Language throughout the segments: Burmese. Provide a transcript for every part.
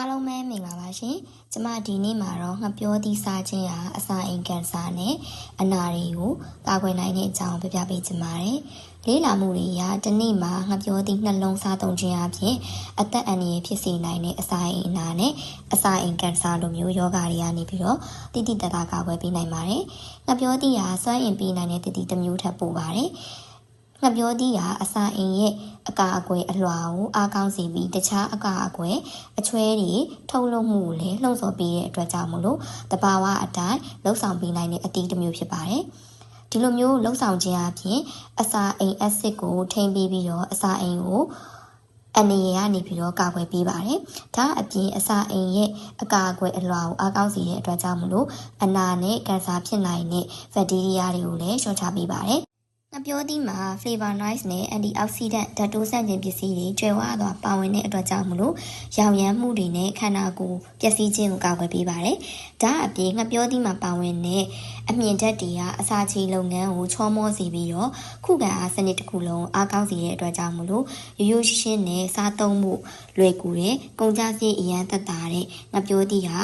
အားလုံးပဲမင်္ဂလာပါရှင်။ကျမဒီနေ့မှာတော့ငှက်ပြောသီးစားခြင်းဟာအစာအိမ်ကန်ဆာနဲ့အနာတွေကိုကာကွယ်နိုင်တဲ့အကြောင်းပြပြပေးချင်ပါတယ်။လေးလာမှုတွေအရဒီနေ့မှာငှက်ပြောသီးနှလုံးစားသုံးခြင်းအပြင်အသက်အန္တရာယ်ဖြစ်စေနိုင်တဲ့အစာအိမ်အနာနဲ့အစာအိမ်ကန်ဆာလိုမျိုးယောဂတွေကနေပြီးတော့တိတိတတ်တာကာကွယ်ပေးနိုင်ပါတယ်။ငှက်ပြောသီးဟာစွမ်းအင်ပေးနိုင်တဲ့တတိတစ်မျိုးထပ်ပို့ပါတယ်။ ငှက်ပြောသီးကအစာအိမ်ရဲ့အကာအကွယ်အလွှာကိုအားကောင်းစေပြီးတခြားအကာအကွယ်အချွဲတွေထုတ်လုပ်မှုကိုလည်းလှုံ့ဆော်ပေးတဲ့အတွက်ကြောင့်မလို့တဘာဝအတိုင်းလှုပ်ဆောင်ပေးနိုင်တဲ့အသီးတစ်မျိုးဖြစ်ပါတယ်။ဒီလိုမျိုးလှုပ်ဆောင်ခြင်းအပြင်အစာအိမ်အက်ဆစ်ကိုထိန်းပေးပြီးတော့အစာအိမ်ကိုအနေရကနေပြီးတော့ကာကွယ်ပေးပါတယ်။ဒါအပြင်အစာအိမ်ရဲ့အကာအကွယ်အလွှာကိုအားကောင်းစေတဲ့အတွက်ကြောင့်မလို့အနာနဲ့ကင်ဆာဖြစ်နိုင်တဲ့ဘက်တီးရီးယားတွေကိုလည်းလျှော့ချပေးပါတယ် ငပြောသီးမှာ flavonoids နဲ့ antioxidant ဓာတ်တိုးဆန့်ကျင်ပစ္စည်းတွေကျွဲဝစွာပါဝင်တဲ့အတွက်ကြောင့်မလို့ရောင်ရမ်းမှုတွေနဲ့ခန္ဓာကိုယ်ပျက်စီးခြင်းကိုကာကွယ်ပေးပါတယ်။ဒါအပြင်ငပြောသီးမှာပါဝင်တဲ့အမြင့်ဓာတ်တွေကအစာချေလုပ်ငန်းကိုချောမောစေပြီးတော့ခုခံအားစနစ်တစ်ခုလုံးအားကောင်းစေတဲ့အတွက်ကြောင့်မလို့ရိုးရိုးရှင်းရှင်းနဲ့စားသုံးမှုလွယ်ကူတဲ့ကုန်ကြစည်အရန်သက်သာတဲ့ငပြောသီးဟာ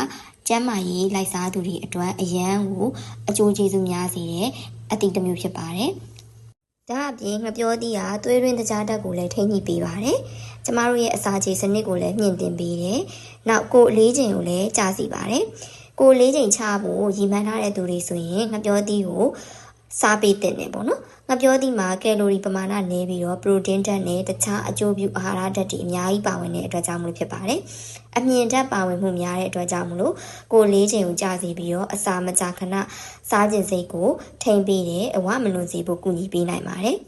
ကျန်းမာရေးလိုက်စားသူတွေအတွက်အရန်ကိုအကျိုးကျေးဇူးများစေတဲ့အသည့်တစ်မျိုးဖြစ်ပါတယ်။ ဒါအပြင်ငပြောသီးဟာသွေးရင်းတကြားဓာတ်ကိုလည်းထိန်းညှိပေးပါတယ်။ကျမတို့ရဲ့အစာချေစနစ်ကိုလည်းမြင့်တင်ပေးတယ်။နောက်ကိုလေးချိန်ကိုလည်းကြာစီပါတယ်။ကိုလေးချိန်ချဖို့ရည်မှန်းထားတဲ့သူတွေဆိုရင်ငပြောသီးကို စားပေးတင်တယ်ပေါ့နော်ငပြောသီးမှာကယ်လိုရီပမာဏနည်းပြီးတော့ပရိုတင်းဓာတ်နဲ့တခြားအကျိုးပြုအာဟာရဓာတ်တွေအများကြီးပါဝင်တဲ့အတွက်ကြောင့်မလို့ဖြစ်ပါတယ်အမြင့်ဓာတ်ပါဝင်မှုများတဲ့အတွက်ကြောင့်မလို့ကိုလေးချိန်ကိုကြာစီပြီးတော့အစာမကြာခဏစားခြင်းစိတ်ကိုထိမ့်ပေးတယ်အဝမလွန်စေဖို့ကူညီပေးနိုင်ပါတယ်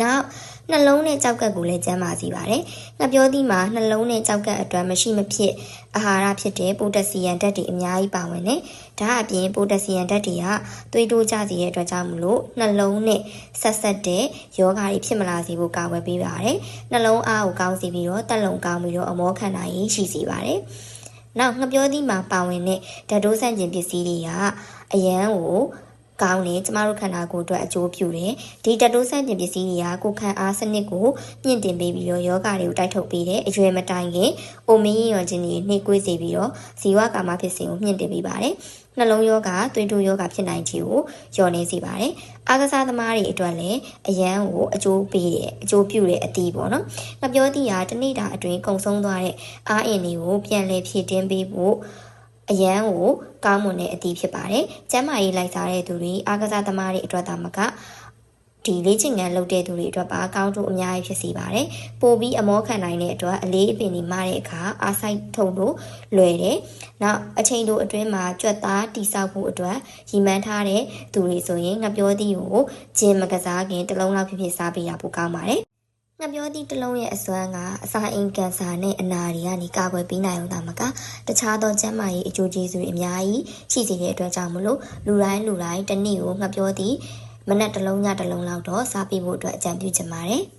နောက်နှလုံးနဲ့ကြောက်ကက်ကိုလည်းကျန်းမာစေပါတယ်။ငှက်ပြောသီးမှာနှလုံးနဲ့ကြောက်ကက်အတွက်မရှိမဖြစ်အာဟာရဖြစ်တဲ့ပိုတက်ဆီယမ်ဓာတ်တွေအများကြီးပါဝင်တယ်။ဒါအပြင်ပိုတက်ဆီယမ်ဓာတ်တွေကသွေးတိုးကျစေတဲ့အတွက်ကြောင့်မလို့နှလုံးနဲ့ဆက်ဆက်တဲ့ယောဂါတွေဖြစ်မလာစေဖို့ကာကွယ်ပေးပါတယ်။နှလုံးအားကိုကောင်းစေပြီးတော့တက်လုံကောင်းပြီးတော့အမောခံနိုင်ရေးရှိစေပါတယ်။နောက်ငှက်ပြောသီးမှာပါဝင်တဲ့ဓာတ်တိုးဆန့်ကျင်ပစ္စည်းတွေကအရန်ကို ကောင်းတယ်ကျမတို့ခန္ဓာကိုယ်အတွက်အကျိုးပြုတယ်ဒီတတိုးဆန့်ကျင်ပစ္စည်းတွေကကိုယ်ခံအားစနစ်ကိုမြင့်တင်ပေးပြီးတော့ယောဂတွေကိုတိုက်ထုတ်ပေးတယ်အရွယ်မတိုင်ခင်အိုမင်းရင်ရောခြင်းတွေနှိကွေးစေပြီးတော့ဇီဝကာမဖြစ်စဉ်ကိုမြင့်တင်ပေးပါတယ်နှလုံးယောဂသွေးတိုးယောဂဖြစ်နိုင်ခြင်းကိုလျော့နေစေပါတယ်။အားကစားသမားတွေအတွက်လည်းအရန်ကိုအကျိုးပေးတယ်အကျိုးပြုတဲ့အသီးပေါ့နော်။ငပြောသီးဟာတနေ့တာအတွင်းကုံဆုံးသွားတဲ့အားအင်တွေကိုပြန်လည်ဖြည့်တင်းပေးဖို့ အရန်ကိုကောင်းမွန်တဲ့အသည့်ဖြစ်ပါတယ်။ကျမ်းမာရေးလိုက်စားတဲ့သူတွေအားကစားသမားတွေအတွက်သာမကဒီလေးချင်ငံလုပ်တဲ့သူတွေအတွက်ပါကောင်းကျိုးအများကြီးဖြစ်စေပါတယ်။ပိုပြီးအမောခံနိုင်တဲ့အတွက်အလေးအပင်တွေမတဲ့အခါအားဆိုင်ထုံလို့လွယ်တယ်။နောက်အချိန်တိုအတွင်းမှာကြွက်သားတိဆောက်ဖို့အတွက်ရည်မှန်းထားတဲ့သူတွေဆိုရင်ငပြောသီးကိုဂျင်မကစားခင်တစ်လုံးလောက်ဖြစ်ဖြစ်စားပေးရဖို့ကောင်းပါတယ် ငပြောသည့်တလုံးရဲ့အစွမ်းကအစာအိမ်ကန်ဆာနဲ့အနာတွေကနေကာကွယ်ပေးနိုင်အောင်သာမကတခြားသောကျန်းမာရေးအကျိုးကျေးဇူးတွေအများကြီးရှိစေတဲ့အတွက်ကြောင့်မလို့လူတိုင်းလူတိုင်းတနေ့ကိုငပြောသည့်မနက်တလုံးညတလုံးလောက်တော့စားပေးဖို့အတွက်အကြံပြုချင်ပါတယ်။